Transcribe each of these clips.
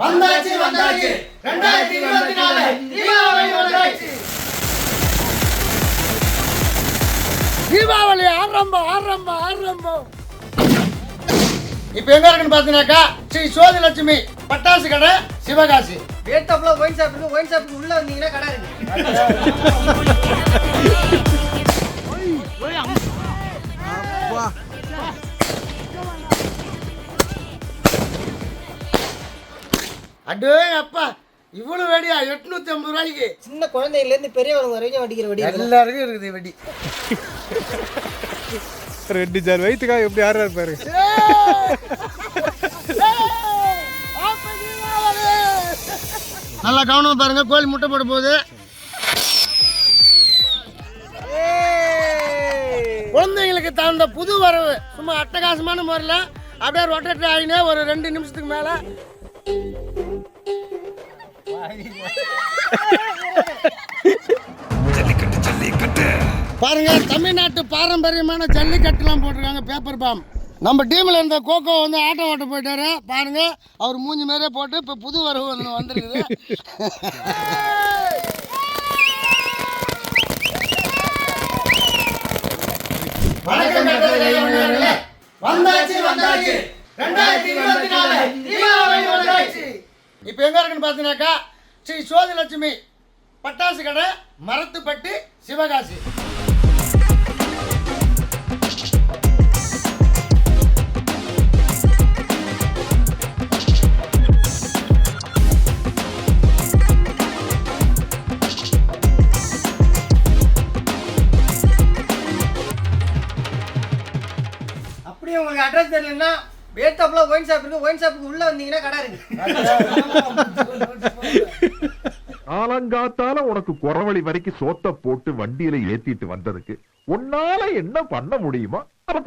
வந்தாச்சு வந்தாச்சு. ரெண்டாயிரத்தி இருபத்தி நாலு தீபாவளி வந்தாச்சு. தீபாவளி ஆரம்பம் ஆரம்பம் ஆரம்பம். இப்போ எங்க இருக்குன்னு பார்த்தீங்கன்னாக்கா ஸ்ரீ சோதிலட்சுமி பட்டாசு கடை சிவகாசி. வேட்டப்ல ஒயின் ஷாப் இருக்கு. ஒயின் ஷாப்புக்கு உள்ள வந்தீங்கன்னா கடை இருக்கு. அடே அப்பா இவ்வளவு வெடியா? எட்நூத்தி ஐம்பது ரூபாய்க்கு. சின்ன குழந்தையில இருந்து பெரியவங்க வரைக்கும் வடிக்கிற வெடி. எல்லாருக்கும் இருக்குது வெடி. ரெண்டு சார் வயிற்றுக்காக எப்படி ஆறா இருப்பாரு? நல்லா கவனமா பாருங்க கோழி முட்டை போட போகுது. குழந்தைங்களுக்கு தகுந்த புது வரவு. சும்மா அட்டகாசமான முறையில் அப்படியே ரொட்டேட் ஆகினே ஒரு ரெண்டு நிமிஷத்துக்கு மேலே. பாருங்க தமிழ்நாட்டு பாரம்பரியமான ஜல்லிக்கட்டுலாம் போட்டிருக்காங்க பேப்பர் பாம் நம்ம டீமில் இருந்த கோகோ வந்து ஆட்டோ ஓட்ட போயிட்டாரு. பாருங்க அவர் மூஞ்சி மாதிரியே போட்டு இப்போ புது வரவு வந்து வந்திருக்குது. வந்தாச்சு வந்தாச்சு. ரெண்டாயிரத்தி இருபத்தி நாலு. இப்போ எங்க இருக்குன்னு பார்த்தீங்கன்னாக்கா ஸ்ரீ சோதிலட்சுமி பட்டாசு கடை மரத்துப்பட்டி சிவகாசி. அப்படியே உங்களுக்கு அட்ரஸ் தெரியலன்னா வேட்டப்ல ஒயின் ஷாப் இருக்கு. ஒயின் ஷாப்புக்கு உள்ள வந்தீங்கன்னா கடை இருக்கு. ஆலங்காத்தால உனக்கு குறவழி வரைக்கும் சோத்த போட்டு வண்டியில ஏத்திட்டு வந்ததுக்கு உன்னால என்ன பண்ண முடியுமோ அதை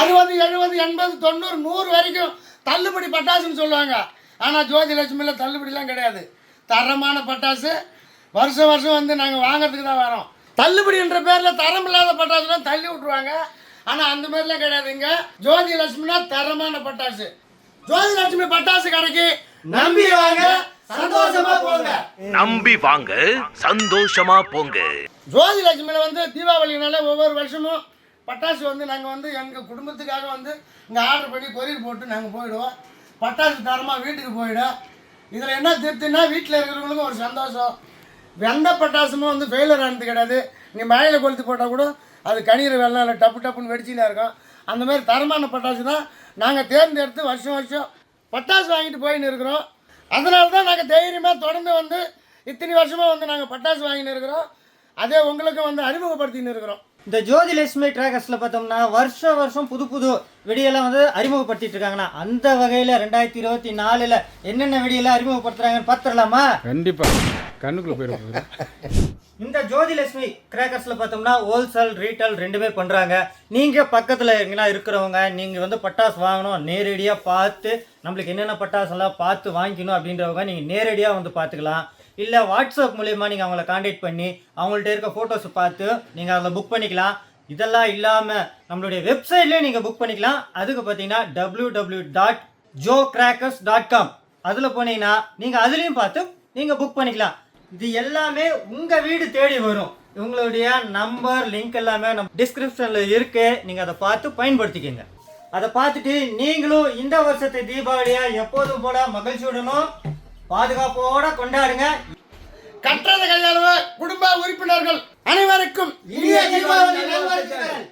அறுபது எழுபது எண்பது தொண்ணூறு நூறு வரைக்கும் தள்ளுபடி பட்டாசுன்னு சொல்லுவாங்க. ஆனால் ஜோதி லட்சுமியில் தள்ளுபடிலாம் கிடையாது. தரமான பட்டாசு. வருஷம் வருஷம் வந்து நாங்கள் வாங்குறதுக்கு தான் வரோம். தள்ளுபடின்ற பேரில் தரம் இல்லாத பட்டாசுலாம் தள்ளி விட்ருவாங்க ஆனால் அந்த மாதிரிலாம் கிடையாதுங்க ஜோதி லட்சுமினா தரமான பட்டாசு. ஜோதி லட்சுமி பட்டாசு கடைக்கு நம்பி வாங்க. சந்தோஷமா போங்க. நம்பி வாங்க சந்தோஷமா போங்க. ஜோதி லட்சுமியில் வந்து தீபாவளினால ஒவ்வொரு வருஷமும் பட்டாசு வந்து நாங்கள் வந்து எங்கள் குடும்பத்துக்காக வந்து இங்கே ஆர்டர் பண்ணி கொரியர் போட்டு நாங்கள் போயிடுவோம். பட்டாசு தரமாக வீட்டுக்கு போயிடும். இதில் என்ன திருப்தினா வீட்டில் இருக்கிறவங்களுக்கும் ஒரு சந்தோஷம். எந்த பட்டாசுமும் வந்து ஃபெயிலியர் ஆனது கிடையாது. நீ மழையில் கொளுத்து போட்டால் கூட அது கணிகிற வெள்ளம் இல்லை டப்பு டப்புன்னு வெடிச்சின்னு இருக்கும். அந்த மாதிரி தரமான பட்டாசு தான் நாங்கள் தேர்ந்தெடுத்து வருஷம் வருஷம் பட்டாசு வாங்கிட்டு போயின்னு இருக்கிறோம். அதனால தான் நாங்கள் தைரியமாக தொடர்ந்து வந்து இத்தனை வருஷமாக வந்து நாங்கள் பட்டாசு வாங்கின்னு இருக்கிறோம். அதே உங்களுக்கு வந்து அறிமுகப்படுத்தின்னு இருக்கிறோம். இந்த ஜோதிலட்சுமி டிராகர்ஸ்ல பார்த்தோம்னா வருஷம் வருஷம் புது புது வெடியெல்லாம் வந்து அறிமுகப்படுத்திட்டு இருக்காங்கண்ணா. அந்த வகையில ரெண்டாயிரத்தி இருபத்தி நாலுல என்னென்ன வெடியெல்லாம் அறிமுகப்படுத்துறாங்கன்னு பார்த்துடலாமா? கண்டிப்பா. கண்ணுக்குள்ள போயிடும் இந்த ஜோதிலட்சுமி கிரேக்கர்ஸில் பார்த்தோம்னா ஹோல்சேல் ரீட்டைல் ரெண்டுமே பண்ணுறாங்க நீங்கள் பக்கத்தில் எங்கன்னா இருக்கிறவங்க நீங்கள் வந்து பட்டாசு வாங்கணும் நேரடியாக பார்த்து நம்மளுக்கு என்னென்ன பட்டாசெல்லாம் பார்த்து வாங்கிக்கணும் அப்படின்றவங்க நீங்கள் நேரடியாக வந்து பார்த்துக்கலாம். இல்லை வாட்ஸ்அப் மூலயமா நீங்கள் அவங்கள காண்டாக்ட் பண்ணி அவங்கள்ட்ட இருக்க ஃபோட்டோஸை பார்த்து நீங்கள் அதில் புக் பண்ணிக்கலாம். இதெல்லாம் இல்லாமல் நம்மளுடைய வெப்சைட்லேயே நீங்கள் புக் பண்ணிக்கலாம். அதுக்கு பார்த்தீங்கன்னா W W dot Jo crackers dot com அதில் போனீங்கன்னா நீங்கள் அதுலேயும் பார்த்து நீங்கள் புக் பண்ணிக்கலாம். இது எல்லாமே உங்கள் வீடு தேடி வரும். உங்களுடைய நம்பர் லிங்க் எல்லாமே நம்ம டிஸ்கிரிப்ஷனில் இருக்கு. நீங்கள் அதை பார்த்து பயன்படுத்திக்கோங்க. அதை பார்த்துட்டு நீங்களும் இந்த வருஷத்தை தீபாவளியை எப்போதும் போல மகிழ்ச்சியுடனும் பாதுகாப்போட கொண்டாடுங்க. கட்டுறது கையாளவு குடும்ப உறுப்பினர்கள் அனைவருக்கும் இனிய தீபாவளி நல்வாழ்த்துக்கள்.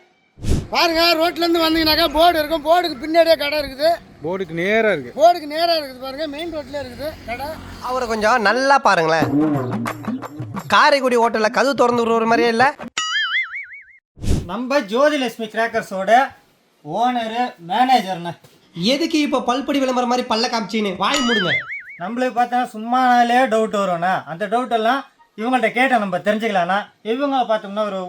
பாருங்க ரோட்ல இருந்து வந்தீங்கன்னாக்கா போர்டு இருக்கும். போர்டுக்கு பின்னாடியே கடை இருக்குது. போர்டுக்கு நேரா இருக்கு. போர்டுக்கு நேரா இருக்குது பாருங்க. மெயின் ரோட்ல இருக்குது கடை. அவரை கொஞ்சம் நல்லா பாருங்களேன். காரைக்குடி ஹோட்டல்ல கதவு திறந்து விடுற மாதிரியே இல்லை? நம்ம ஜோதிலட்சுமி கிராக்கர்ஸோட ஓனரு மேனேஜர்ண்ணே எதுக்கு இப்போ பல்படி விளம்பரம் மாதிரி பல்ல காமிச்சின்னு? வாய் மூடுங்க. நம்மளுக்கு பார்த்தா சும்மானாலே டவுட் வரும்ண்ணா. அந்த டவுட் எல்லாம் இவங்கள்ட்ட கேட்டால் நம்ம தெரிஞ்சுக்கலாம்ண்ணா. இவங்க பார்த்தோம்னா ஒரு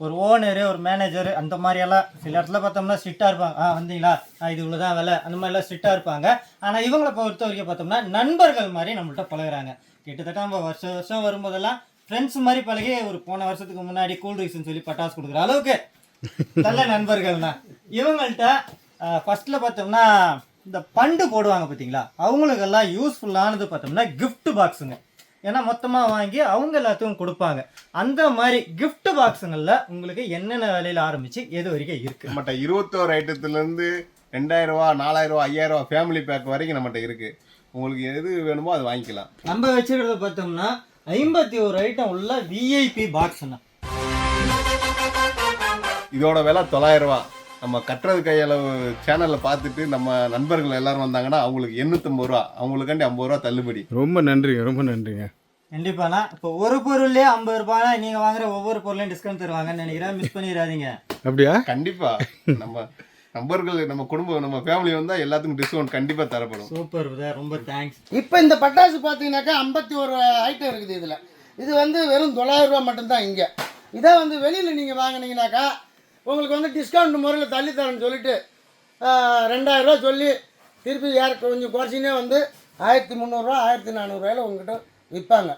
ஒரு ஓனரு ஒரு மேனேஜர் அந்த மாதிரியெல்லாம் சில இடத்துல பார்த்தோம்னா ஸ்ட்ரிக்டாக இருப்பாங்க. ஆ வந்தீங்களா? ஆ இது இவ்வளோ தான் விலை. அந்த மாதிரிலாம் ஸ்ட்ரிக்டாக இருப்பாங்க. ஆனால் இவங்களை பொறுத்த வரைக்கும் பார்த்தோம்னா நண்பர்கள் மாதிரி நம்மள்கிட்ட பழகுறாங்க. கிட்டத்தட்ட நம்ம வருஷம் வருஷம் வரும்போதெல்லாம் ஃப்ரெண்ட்ஸ் மாதிரி பழகி ஒரு போன வருஷத்துக்கு முன்னாடி கூல் ட்ரிங்ஸ்னு சொல்லி பட்டாசு கொடுக்குற அளவுக்கு நல்ல நண்பர்கள்ண்ணா இவங்கள்ட்ட ஃபஸ்ட்டில் பார்த்தோம்னா இந்த பண்டு போடுவாங்க பார்த்தீங்களா? அவங்களுக்கெல்லாம் யூஸ்ஃபுல்லானது பார்த்தோம்னா கிஃப்ட் பாக்ஸுங்க ஏன்னா மொத்தமாக வாங்கி அவங்க எல்லாத்துக்கும் கொடுப்பாங்க. அந்த மாதிரி gift பாக்ஸுங்களில் உங்களுக்கு என்னென்ன விலையில் ஆரம்பித்து எது வரைக்கும் இருக்குது நம்மகிட்ட இருபத்தோரு ஐட்டத்துலேருந்து ரெண்டாயிரம் ரூபா நாலாயிரம் ரூபா ஐயாயிரம் ரூபா ஃபேமிலி பேக் வரைக்கும் நம்மகிட்ட இருக்கு. உங்களுக்கு எது வேணுமோ அது வாங்கிக்கலாம். நம்ம வச்சுக்கிறத பார்த்தோம்னா ஐம்பத்தி ஒரு ஐட்டம் உள்ள விஐபி பாக்ஸ்ண்ணா இதோட விலை தொள்ளாயிரம் ரூபா நம்ம கட்டுறது கையளவு சேனலில் பார்த்துட்டு நம்ம நண்பர்கள் எல்லாரும் வந்தாங்கன்னா அவங்களுக்கு எண்ணூற்றம்பது ரூபா அவங்களுக்காண்டி ஐம்பது ரூபா தள்ளுபடி. ரொம்ப நன்றிங்க ரொம்ப நன்றிங்க. கண்டிப்பாண்ணா இப்போ ஒரு பொருள்லேயே ஐம்பது ரூபாய்னா நீங்கள் வாங்குற ஒவ்வொரு பொருளையும் டிஸ்கவுண்ட் தருவாங்கன்னு நினைக்கிறேன். மிஸ் பண்ணிடாதீங்க. அப்படியா? கண்டிப்பா. நம்ம நண்பர்கள் நம்ம குடும்பம் நம்ம ஃபேமிலி வந்தால் எல்லாத்துக்கும் டிஸ்கவுண்ட் கண்டிப்பாக தரப்படும். சூப்பர் பிரதர் ரொம்ப தேங்க்ஸ் இப்போ இந்த பட்டாசு பார்த்தீங்கன்னாக்கா ஐம்பத்தி ஒரு ஐட்டம் இருக்குது இதில். இது வந்து வெறும் தொள்ளாயிரம் ரூபா மட்டும்தான் இங்கே. இதே வந்து வெளியில் நீங்கள் வாங்குனீங்கனாக்கா உங்களுக்கு வந்து டிஸ்கவுண்ட் முறையில் தள்ளி தரேன்னு சொல்லிட்டு ரெண்டாயிரரூவா ரெண்டாயிரம் ரூபா சொல்லி திருப்பி ஏற கொஞ்சம் குறைச்சினே வந்து ஆயிரத்தி முந்நூறுரூவா ஆயிரத்தி நானூறுரூவாயில் உங்ககிட்ட விற்பாங்க.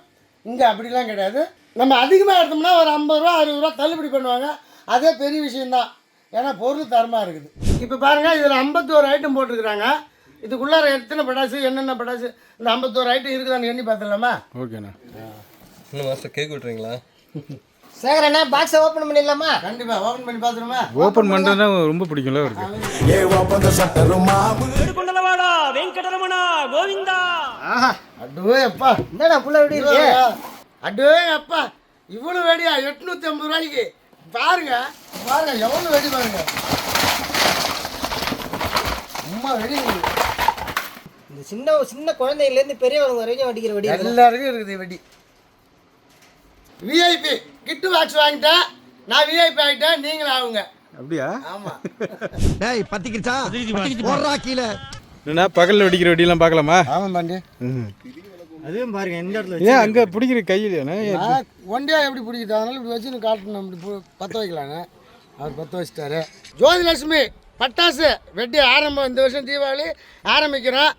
இங்கே அப்படிலாம் கிடையாது. நம்ம அதிகமாக எடுத்தோம்னா ஒரு ஐம்பது ரூபா அறுபது ரூபா தள்ளுபடி பண்ணுவாங்க. அதே பெரிய விஷயந்தான் ஏன்னா பொருள் தரமாக இருக்குது. இப்போ பாருங்கள் இதில் ஐம்பத்தோரு ஐட்டம் போட்டிருக்கிறாங்க. இதுக்குள்ளார எத்தனை பட்டாசு என்னென்ன பட்டாசு இந்த ஐம்பத்தோரு ஐட்டம் இருக்குதான்னு எண்ணி பார்த்துடலாமா? ஓகேண்ணா. இன்னும் மாதம் கேக் விட்டுறீங்களா சேகரண்ணா பாக்ஸை ஓப்பன் பண்ணிடலாமா? கண்டிப்பாக ஓப்பன் பண்ணி பார்த்துருமா? ஓப்பன் பண்ணுறதுனா ரொம்ப பிடிக்கும்ல அவருக்கு. அடுவே அப்பா என்னடா புள்ள இருக்கு? அடுவே அப்பா இவ்வளோ வெடியா எட்நூத்தி ஐம்பது ரூபாய்க்கு. பாருங்க பாருங்க எவ்வளோ வெடி பாருங்க. அம்மா வெடி இருக்குது. இந்த சின்ன சின்ன குழந்தையிலேருந்து பெரியவங்க வரைக்கும் அடிக்கிற வெடி. எல்லாருக்கும் இருக்குது வெடி. விஐபி கிட்டு பாக்ஸ் வாங்கிட்டேன். நான் விஐபி ஆகிட்டேன் நீங்களும் ஆகுங்க. அப்படியா? ஆமாம் டேய் பத்திக்கிச்சா? போடுறா கீழே. என்னண்ணா பகலில் வெடிக்கிற வெடியெல்லாம் பார்க்கலாமா? ஆமாம் பாண்டி. ம் அதுவும் பாருங்க எந்த இடத்துல ஏன் அங்கே பிடிக்கிற நான் ஒண்டியா எப்படி பிடிக்குது அதனால இப்படி வச்சு காட்டணும் இப்படி பற்ற வைக்கலான்னு. அவர் பற்ற வச்சிட்டாரு. ஜோதிலட்சுமி பட்டாசு வெட்டி ஆரம்பம் இந்த வருஷம் தீபாவளி ஆரம்பிக்கிறோம்.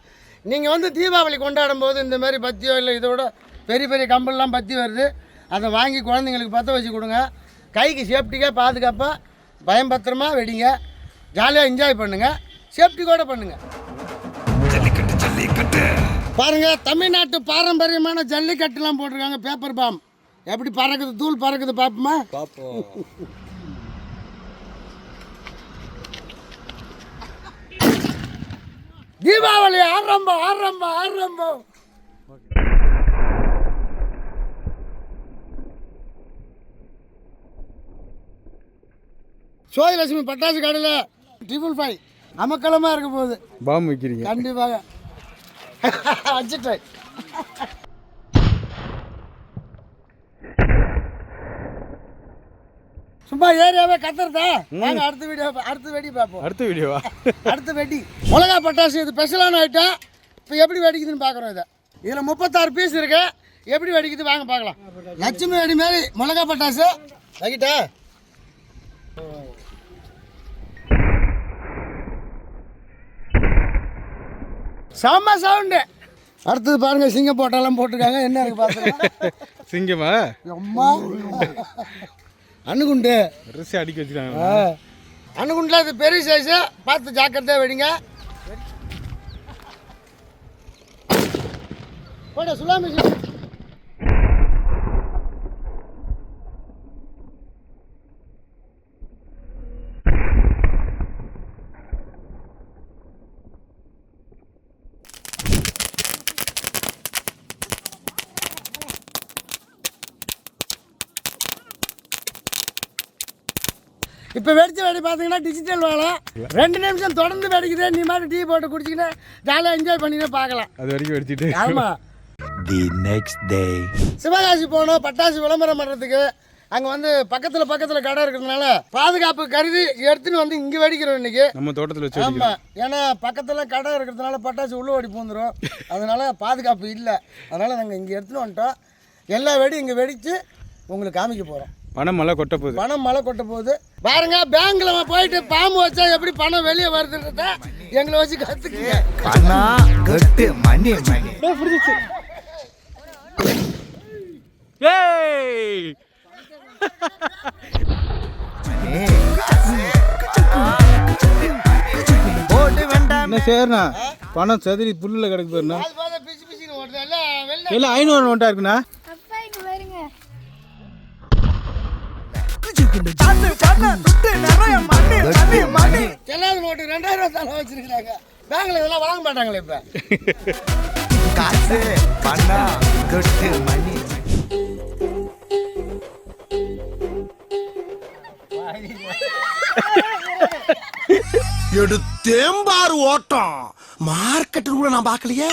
நீங்கள் வந்து தீபாவளி கொண்டாடும் போது இந்த மாதிரி பத்தியோ இல்லை இதோட பெரிய பெரிய கம்பெல்லாம் பத்தி வருது. அதை வாங்கி குழந்தைங்களுக்கு பற்ற வச்சு கொடுங்க. கைக்கு சேஃப்டிக்காக பாதுகாப்பாக பயம் பத்திரமா வெடிங்க ஜாலியாக என்ஜாய் பண்ணுங்கள் சேஃப்டி கூட பண்ணுங்கள் பாருங்க தமிழ்நாட்டு பாரம்பரியமான ஜல்லிக்கட்டுலாம் போட்டிருக்காங்க பேப்பர் பாம் எப்படி பறக்குது தூள் பறக்குது பாப்போமா? பார்ப்போம் தீபாவளி ஆரம்பம் ஆரம்பம் ஆரம்பம். சோதிலட்சுமி பட்டாசு கடையில் ட்ரிபிள் ஃபைவ் அமக்கலமாக இருக்க போகுது. பாம்பு வைக்கிறீங்க. கண்டிப்பாக. வச்சுட்டேன் சும்மா ஏரியாவே கத்துறதா? நாங்கள் அடுத்த வீடியோ அடுத்த வெடி பார்ப்போம். அடுத்த வீடியோவா அடுத்த வெடி. மிளகா பட்டாசு இது ஸ்பெஷலான ஐட்டம் இப்போ எப்படி வெடிக்குதுன்னு பார்க்குறோம் இதை. இதில் முப்பத்தாறு பீஸ் இருக்கு. எப்படி வெடிக்குது வாங்க பார்க்கலாம். லட்சுமி வெடி மாதிரி மிளகா பட்டாசு. வைக்கிட்டா? செம்ம சவுண்டு. அடுத்தது பாருங்க சிங்கம் போட்டாலாம் போட்டிருக்காங்க. என்ன இருக்கு பார்த்துக்கலாம். சிங்கமா? அம்மா. அணுகுண்டு. ரிசி அடிக்க வச்சுருக்காங்க அணுகுண்டில் இது பெரிய சைஸு பார்த்து ஜாக்கிரதையாக வெடிங்க. போட சுலாமி இப்போ வெடிச்ச வெடி பார்த்தீங்கன்னா டிஜிட்டல் வேலை. ரெண்டு நிமிஷம் தொடர்ந்து வெடிக்குது. நீ மாதிரி டீ போட்டு குடிச்சிக்கின்னு ஜாலியாக என்ஜாய் பண்ணினே பார்க்கலாம். அது வரைக்கும் வெடிச்சிட்டு. ஆமா. தி நெக்ஸ்ட் டே சிவகாசி போனோம். பட்டாசு விளம்பரம் பண்ணுறதுக்கு அங்கே வந்து பக்கத்தில் பக்கத்தில் கடை இருக்கிறதுனால பாதுகாப்பு கருதி எடுத்துன்னு வந்து இங்கே வெடிக்கிறோம் இன்னைக்கு. நம்ம தோட்டத்தில் வச்சு ஆமாம் ஏன்னா பக்கத்தில் கடை இருக்கிறதுனால பட்டாசு உள்ள ஓடி பூந்துரும். அதனால பாதுகாப்பு இல்லை. அதனால் நாங்கள் இங்கே எடுத்துன்னு வந்துட்டோம். எல்லா வெடி இங்கே வெடித்து உங்களுக்கு காமிக்க போகிறோம் பணம் மழை கொட்ட போகுது. பணம் மழை கொட்ட போகுது. பாருங்க பேங்க்ல போயிட்டு பாம்பு வச்சா எப்படி பணம் வெளியே வருதுன்றத எங்களை வச்சு கத்துக்குங்க. கட்டு மணி மணி. ஏய்! என்ன செய்யறா பணம் சதுரி புல்லுல கிடக்கு வெளில இல்லை ஐநூறு நோட்டா இருக்குண்ணா? பாருங்க செல்லாத நோட்டு ரெண்டாயிரம் ரூபாய் தலை வச்சிருக்கிறாங்க. பேங்க்ல இதெல்லாம் வாங்க மாட்டாங்களே இப்ப. காசு பணம் கொட்டு மணி. எடுத்தேம்பாரு ஓட்டம். மார்க்கெட்டு கூட நான் பார்க்கலையே.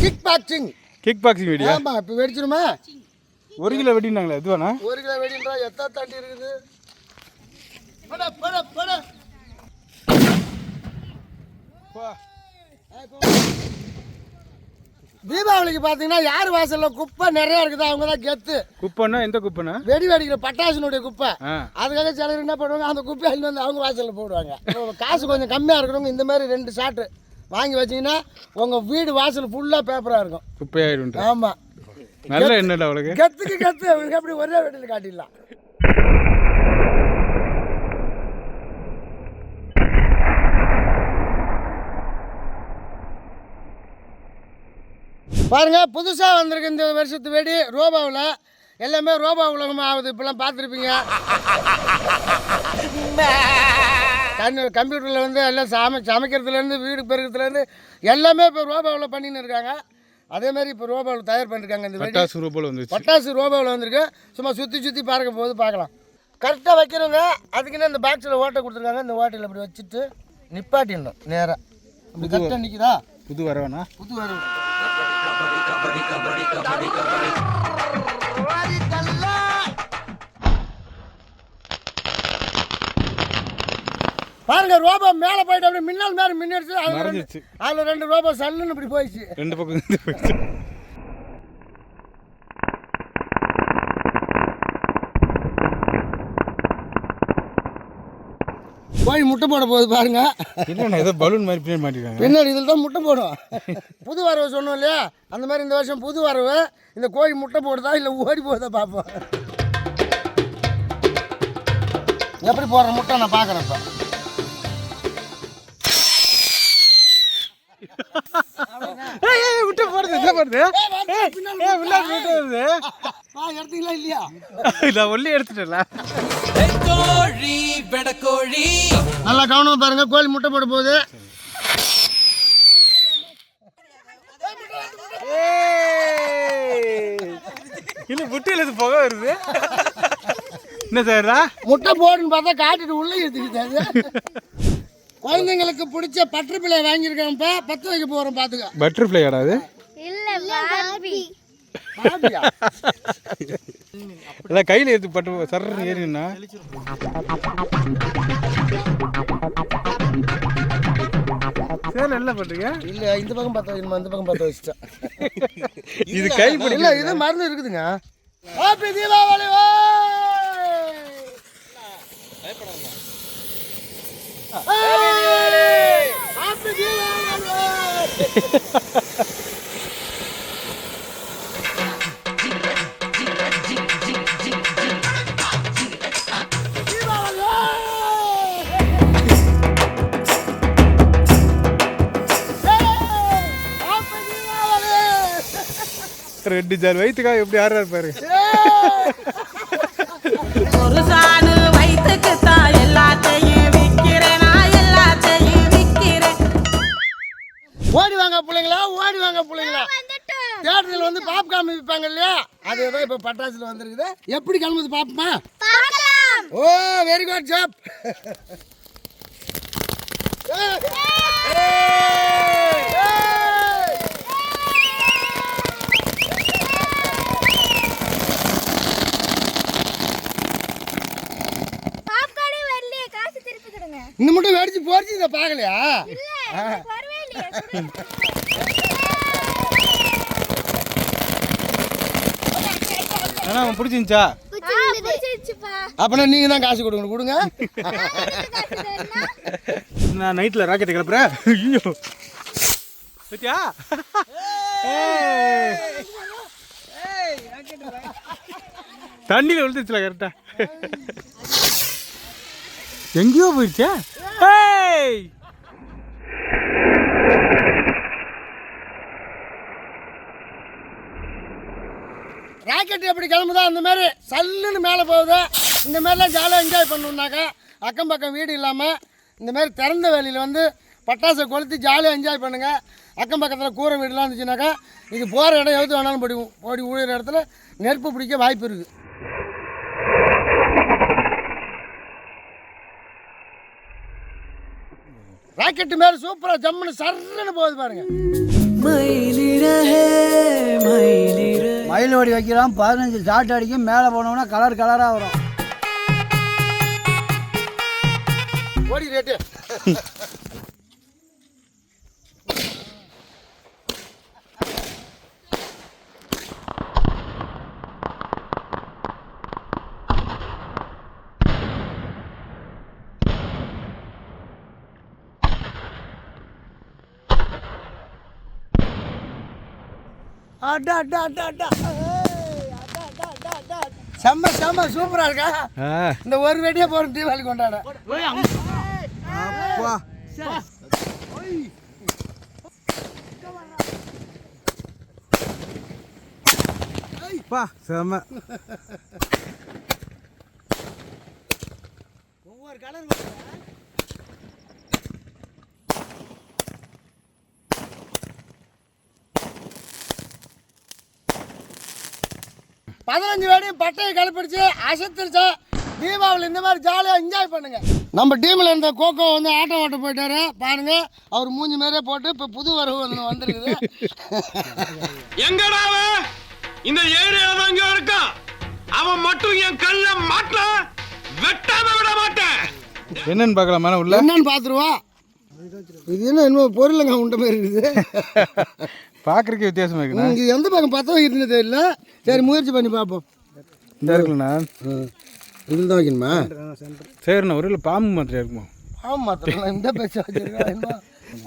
கிக் பாக்சிங் கிக் பாக்ஸிங் வெடியா ஆமா இப்ப வெடிச்சிருமா? ஒரு கிலோ வெட்டினாங்களே இதுவாண்ணா ஒரு கிலோ வெடின்றா எத்தனை தாண்டி இருக்குது? பட பட பட. தீபாவளிக்கு பார்த்தீங்கன்னா யார் வாசல்ல குப்பை நிறைய இருக்குது அவங்க தான் கெத்து. குப்பைண்ணா எந்த குப்பைண்ணா? வெடி வெடிக்கிற பட்டாசுனுடைய குப்பை. அதுக்காக சிலர் என்ன பண்ணுவாங்க அந்த குப்பையை அள்ளி வந்து அவங்க வாசலில் போடுவாங்க. காசு கொஞ்சம் கம்மியாக இருக்கிறவங்க இந்த மாதிரி ரெண்டு ஷாட்டு வாங்கி வச்சீங்கன்னா உங்கள் வீடு வாசல் ஃபுல்லாக பேப்பராக இருக்கும். குப்பையாயிடும் ஆமாம் நல்ல எண்ணெய் அவளுக்கு. கெத்துக்கு கெத்து. அவங்களுக்கு எப்படி ஒரே வெட்டியில் காட்டிடலாம். பாருங்க புதுசாக வந்திருக்கு இந்த வருஷத்து வெடி. ரோபாவில் எல்லாமே ரோபா உலகமாக ஆகுது. இப்பெல்லாம் பார்த்துருப்பீங்க. கண் கம்ப்யூட்டரில் வந்து எல்லாம் சமை சமைக்கிறதுலேருந்து வீடு பெருக்கிறதுலேருந்து எல்லாமே இப்போ ரோபாவில் பண்ணின்னு இருக்காங்க. அதே மாதிரி இப்போ ரோபாவில் தயார் பண்ணிருக்காங்க இந்த பட்டாசு ரூபாய் வந்துச்சு பட்டாசு ரோபாவில் வந்திருக்கு. சும்மா சுற்றி சுற்றி பார்க்க போது பார்க்கலாம். கரெக்டாக வைக்கிறவங்க அதுக்குன்னு இந்த பாக்ஸில் ஓட்டை கொடுத்துருக்காங்க இந்த ஓட்டையில் இப்படி வச்சுட்டு நிப்பாட்டிடணும் நேராக இப்படி கரெக்டாக நிற்குதா புது வரவேண்ணா புது வரும் பாருங்க ரோபோ மேலே போயிட்டு அப்படியே மின்னல் மாதிரி மின்னடிச்சு மறைஞ்சிருச்சு. அதில் ரெண்டு ரோபோ சல்லுன்னு இப்படி போயிடுச்சு. ரெண்டு பக்கம் இருந்து போயிடுச்சு. கோழி முட்டை போட போகுது பாருங்க. இல்லைண்ணா ஏதோ பலூன் மாதிரி பின்னாடி மாட்டிருக்காங்க. பின்னாடி இதில் தான் முட்டை போடும். புது வரவு சொன்னோம் இல்லையா? அந்த மாதிரி இந்த வருஷம் புது வரவு. இந்த கோழி முட்டை போடுதா இல்லை ஓடி போகுதா பார்ப்போம் எப்படி போடுற முட்டை நான் பார்க்குறேன் இப்போ. வருது? எடுத்தீங்களா இல்லையா? நான் ஒல்லி எடுத்துட்டேன்ல. நல்லா கவனமாக பாருங்க கோழி முட்டை போட போகுது. இல்லை முட்டையில் இது புகை வருது? என்ன சார்ரா முட்டை போடுன்னு பார்த்தா காட்டிட்டு உள்ளே எடுத்துக்கிட்டு அது. குழந்தைங்களுக்கு பிடிச்ச பிள்ளை வாங்கியிருக்கேன்ப்பா பத்து வைக்க போகிறோம் பார்த்துக்க. பட்டர்ஃப்ளை பார்பி பாப்பியா இல்லை கையில் எடுத்து பட்டு சர்ன்னு ஏறினா? சேலை என்ன பண்ணுறீங்க இல்லை இந்த பக்கம் பார்த்து வைக்கணுமா? இந்த பக்கம் பார்த்து வச்சுட்டேன் இது கை இல்ல இது மருந்து இருக்குதுங்க. ஹாப்பி! தீபாவளி ரெண்டு ஜார் வயிற்றுக்காக எப்படி ஆடுறாரு பாரு. ஒரு சாணு வயிற்றுக்கு தான் எல்லாத்தையும் விற்கிறேன் நான் எல்லாத்தையும் விற்கிறேன் ஓடி வாங்க பிள்ளைங்களா ஓடி வாங்க பிள்ளைங்களா. தியேட்டரில் வந்து பாப்கார்ன் விற்பாங்க இல்லையா? அது ஏதோ இப்போ பட்டாசுல வந்திருக்குது. எப்படி கிளம்புது பாப்போமா? ஓ வெரி குட் ஜாப் பாப்கார்னே வரலையே காசு இந்த மட்டும் வெடிச்சு போச்சு இதை பார்க்கலையா ஆனால் அவன் பிடிச்சிருந்துச்சா அப்பனா நீங்கள் தான் காசு கொடுக்கணும் கொடுங்க நான் நைட்டில் ராக்கெட்டை கிளப்புறேன் ஐயோ தண்ணியில் விழுந்துச்சுல கரெக்டா எங்கேயோ போயிடுச்சே ஏய் ராக்கெட் எப்படி கிளம்புதோ அந்த மாதிரி சல்லுன்னு மேலே போகுது இந்த மாதிரிலாம் ஜாலியாக என்ஜாய் பண்ணணுன்னாக்கா அக்கம் பக்கம் வீடு இல்லாமல் இந்த மாதிரி திறந்த வேலையில் வந்து பட்டாசை கொளுத்தி ஜாலியாக என்ஜாய் பண்ணுங்கள் அக்கம் பக்கத்தில் கூரை வீடுலாம் இருந்துச்சுனாக்கா இது போகிற இடம் எழுத்து வேணாலும் படி ஓடி ஊழியர் இடத்துல நெருப்பு பிடிக்க வாய்ப்பு இருக்குது ராக்கெட்டு மேலே சூப்பராக ஜம்முன்னு சர்ன்னு போகுது பாருங்க. மயில் ஓடி வைக்கிறோம் பதினஞ்சு ஷாட் அடிக்கும் மேலே போனோம்னா கலர் கலராக வரும். ஓடி ரேட்டு செம்ம செம்ம சூப்பரா இருக்கா? இந்த ஒரு வெடியே போறோம் தீபாவளி கொண்டாட. அப்பா. பா செம ஒவ்வொரு கலர் பதினஞ்சு வேடையும் பட்டையை கலப்பிடிச்சு அசத்திருச்சா. தீபாவளி இந்த மாதிரி ஜாலியாக என்ஜாய் பண்ணுங்க. நம்ம டீமில் இருந்த கோகோ வந்து ஆட்டம் ஓட்ட போயிட்டாரு. பாருங்க அவர் மூஞ்சி மாதிரியே போட்டு இப்போ புது வரவு ஒன்று வந்திருக்குது. எங்கடா அவன்? இந்த ஏரியால தான் இங்க இருக்கான். அவன் மட்டும் என் கல்ல மாட்டல வெட்டாம விட மாட்டேன். என்னன்னு பார்க்கலாம் உள்ள. என்னன்னு பார்த்துருவா. இது என்ன இன்னும் பொருளுங்க உண்ட மாதிரி இருக்குது. பார்க்குறக்கே வித்தியாசமா இருக்குண்ணா. இது எந்த பக்கம் பார்த்தா இருந்தது தெரியல சரி முயற்சி பண்ணி பார்ப்போம். இந்த இருக்குல்லண்ணா. இதில் தான் வைக்கணுமா? சரிண்ணா ஒரு இல்லை பாம்பு மாத்திரை இருக்குமா? ஆமாம் மாத்திரம் இந்த பேச்சு வச்சிருக்கா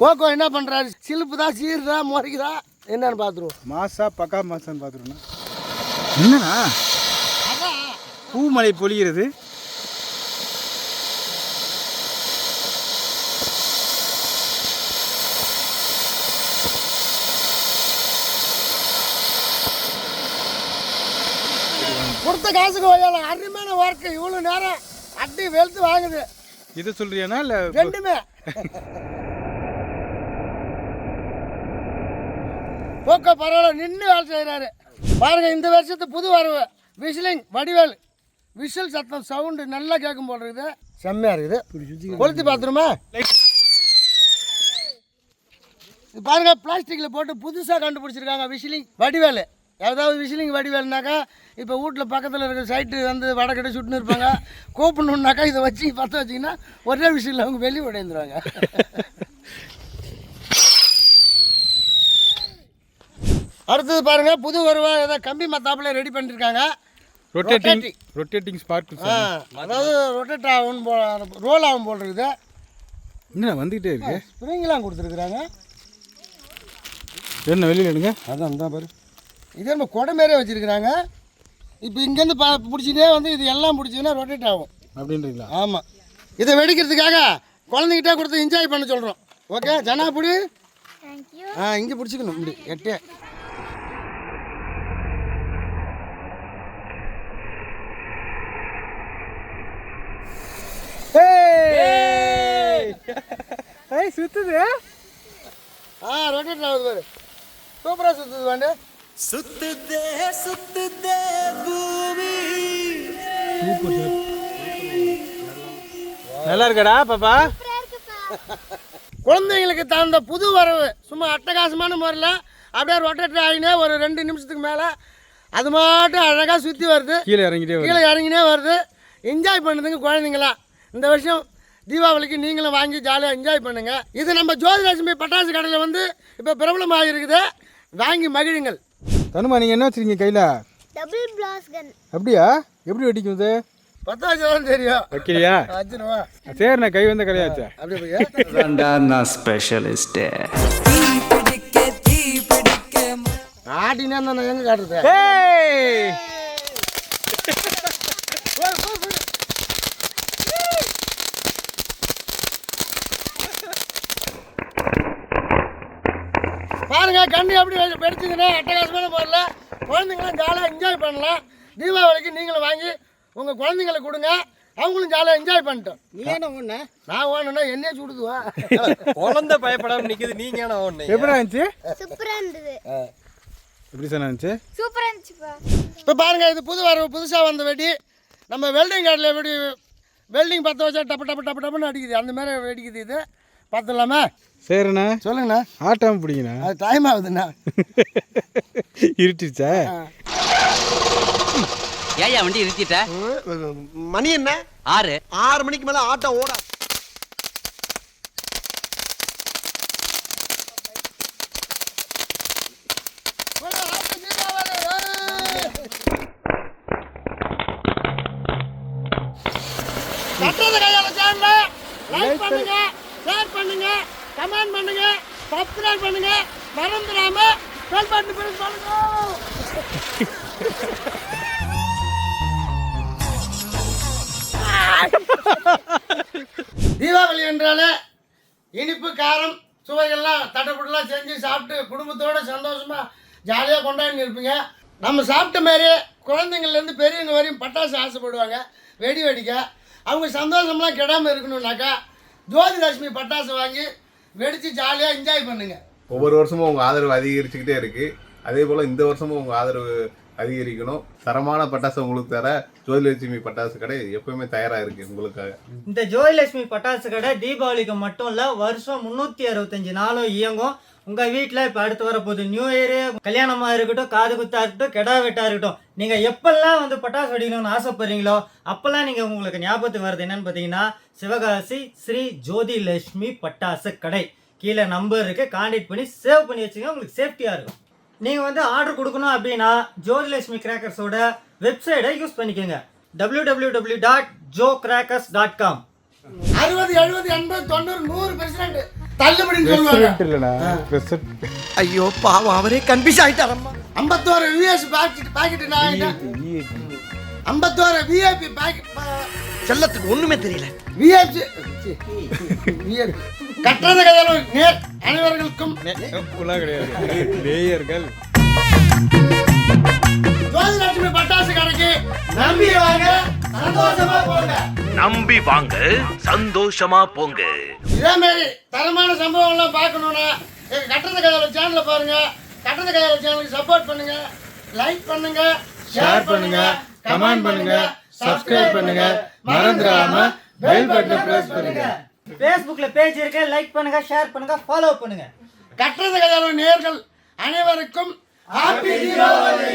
கோகோ என்ன பண்ணுறாரு சிலுப்பு தான் சீருதா முறைக்குதா என்னன்னு பார்த்துருவோம். மாசா பக்கா மாசான்னு பார்த்துருண்ணா என்னண்ணா? பூமலை பொழிகிறது. கொடுத்த காசுக்கு வயல அருமையான ஒர்க்கு இவ்வளோ நேரம் அட்டி வெளுத்து வாங்குது. இதை சொல்றியாண்ணா இல்லை ரெண்டுமே. போக்க பரவாயில்ல நின்று வேலை செய்கிறாரு பாருங்க இந்த வருஷத்து புது வரவு. விசிலிங் வடிவேல். விசில் சத்தம் சவுண்டு நல்லா கேட்கும் போல இருக்குது. செம்மையா இருக்குது. கொளுத்தி பார்த்துருமா? இது பாருங்க பிளாஸ்டிக்கில் போட்டு புதுசாக கண்டுபிடிச்சிருக்காங்க விசிலிங் வடிவேல். ஏதாவது விசிலிங் வடிவேல்னாக்கா இப்போ வீட்டில் பக்கத்தில் இருக்கிற சைட்டு வந்து வடக்கடை சுட்டுன்னு இருப்பாங்க. கூப்பிடணுன்னாக்கா இதை வச்சு பற்ற வச்சிங்கன்னா ஒரே விசிலில் அவங்க வெளியே உடைந்துருவாங்க அடுத்தது பாருங்க புது வருவா ஏதோ கம்பி மத்தாப்புல ரெடி பண்ணியிருக்காங்க ரொட்டேட்டிங். ரொட்டேட்டிங் ஸ்பார்க் அதாவது ரொட்டேட் ஆகும் போ ரோல் ஆகும் போல் இருக்குது. என்ன வந்துக்கிட்டே இருக்கு? ஸ்ப்ரிங்லாம் கொடுத்துருக்குறாங்க. என்ன வெளியில் எடுங்க. அதான் தான் பாரு. இதே நம்ம குடை மாரியே வச்சுருக்குறாங்க. இப்போ இங்கேருந்து பா பிடிச்சிட்டே வந்து இது எல்லாம் பிடிச்சிங்கன்னா ரொட்டேட் ஆகும். அப்படின்றீங்களா? ஆமாம் இதை வெடிக்கிறதுக்காக குழந்தைகிட்டே கொடுத்து என்ஜாய் பண்ண சொல்கிறோம் ஓகே ஜனாபுடி தேங்க்யூ ஆ இங்கே பிடிச்சிக்கணும். இப்படி எட்டே. ஏய்! சுத்துது. ஆ ரொட்டேட் ஆகுது பாரு. சூப்பராக சுற்றுது வாண்டு நல்லா இருக்கடா பாப்பா. குழந்தைங்களுக்கு தகுந்த புது வரவு. சும்மா அட்டகாசமான முறையில் அப்படியே ரொட்டேட் ஆகினே ஒரு ரெண்டு நிமிஷத்துக்கு மேலே அது மாட்டும் அழகாக சுற்றி வருது. கீழே இறங்கிட்டே கீழே இறங்கினே வருது. என்ஜாய் பண்ணுதுங்க குழந்தைங்களாம் இந்த வருஷம் தீபாவளிக்கு நீங்களும் வாங்கி ஜாலியாக என்ஜாய் பண்ணுங்க. இது நம்ம ஜோதிலட்சுமி பட்டாசு கடையில் வந்து இப்போ பிரபலமாக இருக்குது வாங்கி மகிழுங்கள். தனுமா நீங்கள் என்ன வச்சிருக்கீங்க கையில்? டபுள் பிளாஸ் கன் அப்படியா? எப்படி வெடிக்கும் இது பத்து வச்சு தெரியும். வைக்கிறியா? வச்சுருவா சரிண்ணா கை வந்த கரையாச்சா அப்படியே ஸ்பெஷலிஸ்ட் ஆட்டினா நான் எங்கே காட்டுறது ஏய் பாருங்க கண்ணு எப்படி வெடிச்சுதுன்னு அட்டகாசமான பொருள். குழந்தைங்களாம் ஜாலியாக என்ஜாய் பண்ணலாம். தீபாவளிக்கு நீங்களும் வாங்கி உங்கள் குழந்தைங்களுக்கு கொடுங்க. அவங்களும் ஜாலியாக என்ஜாய் பண்ணிட்டோம். நீ என்ன ஒண்ணு நான் ஓடணுன்னா என்னையே சுடுதுவா குழந்தை பயப்படாம நிக்குது நீங்க ஏன்னா ஒண்ணு எப்படி இருந்துச்சு? சூப்பரா இருந்தது. எப்படி சார் இருந்துச்சு சூப்பரா இருந்துச்சுப்பா. இப்போ பாருங்க இது புது வரவு புதுசாக வந்த வெடி. நம்ம வெல்டிங் கார்டில் எப்படி வெல்டிங் பற்ற வச்சா டப்பு டப்பு டப்பு டப்புன்னு அடிக்குது. அந்த மாதிரி வெடிக்குது இது. பத்தலாமா சரிண்ணா. சொல்லுங்கண்ணா. ஆட்டம் பிடிங்கண்ணா. அது டைம் ஆகுதுண்ணா. இருட்டுச்சா ஏயா வண்டி நிறுத்திட்ட? மணி என்ன? ஆறு. ஆறு மணிக்கு மேல ஆட்டோ ஓட. லைக் பண்ணுங்க. ஷேர் பண்ணுங்க. கமெண்ட் பண்ணுங்க சப்ஸ்கிரைப் பண்ணுங்க மறந்துடாம பெல் பட்டன் பிரஸ் பண்ணுங்க. தீபாவளி என்றாலே இனிப்பு காரம் சுவைகள்லாம் தட்டப்புட்டெல்லாம் செஞ்சு சாப்பிட்டு குடும்பத்தோட சந்தோஷமா ஜாலியாக கொண்டாடி இருப்பீங்க. நம்ம சாப்பிட்ட மாதிரியே குழந்தைங்கள்லேருந்து பெரியவங்க வரையும் பட்டாசு ஆசைப்படுவாங்க வெடி வெடிக்க. அவங்க சந்தோஷம்லாம் கெடாமல் இருக்கணும்னாக்கா ஜோதிலட்சுமி பட்டாசு வாங்கி வெடித்து ஜாலியாக என்ஜாய் பண்ணுங்க. ஒவ்வொரு வருஷமும் உங்க ஆதரவு அதிகரிச்சுக்கிட்டே இருக்கு. அதே போல இந்த வருஷமும் உங்க ஆதரவு அதிகரிக்கணும். தரமான பட்டாசு உங்களுக்கு தர ஜோதிலட்சுமி பட்டாசு கடை எப்பவுமே தயாரா இருக்கு உங்களுக்காக. இந்த ஜோதிலட்சுமி பட்டாசு கடை தீபாவளிக்கு மட்டும் இல்லை வருஷம் முந்நூற்றி அறுபத்தஞ்சு நாளும் இயங்கும். உங்கள் வீட்டில் இப்போ அடுத்து வரப்போகுது நியூ இயரு கல்யாணமாக இருக்கட்டும் காது குத்தா இருக்கட்டும் கெடா வெட்டா இருக்கட்டும். நீங்கள் எப்பெல்லாம் வந்து பட்டாசு வெடிக்கணும்னு ஆசைப்படுறீங்களோ அப்போல்லாம் நீங்கள் உங்களுக்கு ஞாபகத்துக்கு வருது என்னன்னு பார்த்தீங்கன்னா சிவகாசி ஸ்ரீ ஜோதிலட்சுமி பட்டாசு கடை. கீழே நம்பர் இருக்கு கான்டாக்ட் பண்ணி சேவ் பண்ணி வச்சுங்க உங்களுக்கு சேஃப்டியாக இருக்கும். நீங்கள் வந்து ஆர்டர் கொடுக்கணும் அப்படின்னா ஜோதிலட்சுமி கிராக்கர்ஸோட வெப்சைட்டை யூஸ் பண்ணிக்கோங்க W W W dot Jo crackers dot com அறுபது எழுபது எண்பது தொண்ணூறு நூறு பெர்சன்ட் தள்ளுபடின்னு சொல்லுவாங்க. ஐயோ பாவம் அவரே கன்ஃபியூஸ் ஆயிட்டாரம்மா ஐம்பத்தோரு விஎஸ் பாக்கெட் பாக்கெட் நான் ஐம்பத்தோரு விஐபி பாக்கெட் செல்லத்துக்கு ஒண்ணுமே தெரியல. விஎஃப்சி விஎஃபி கட்டுறது கையாலும் நேர் அனைவர்களுக்கும். லேயர்கள் ஜோதிலட்சுமி பட்டாசு கடைக்கு நம்பி வாங்க சந்தோஷமா போங்க. நம்பி வாங்க சந்தோஷமா போங்க. இதே மாதிரி தரமான சம்பவங்கள்லாம் பார்க்கணுன்னா எங்க கட்டுறது கையாள சேனலை பாருங்க. கட்டுறது கையாள சேனலுக்கு சப்போர்ட் பண்ணுங்க. லைக் பண்ணுங்க. ஷேர் பண்ணுங்க. கமெண்ட் பண்ணுங்க. சப்ஸ்கிரைப் பண்ணுங்க. மறந்துடாம பெல் பட்டனை பிரஸ் பண்ணுங்க. ஃபேஸ்புக்கில் பேஜ் இருக்கு லைக் பண்ணுங்க ஷேர் பண்ணுங்க ஃபாலோ பண்ணுங்க. கட்டுறது கையாள நேர்கள் அனைவருக்கும் ஹாப்பி தீபாவளி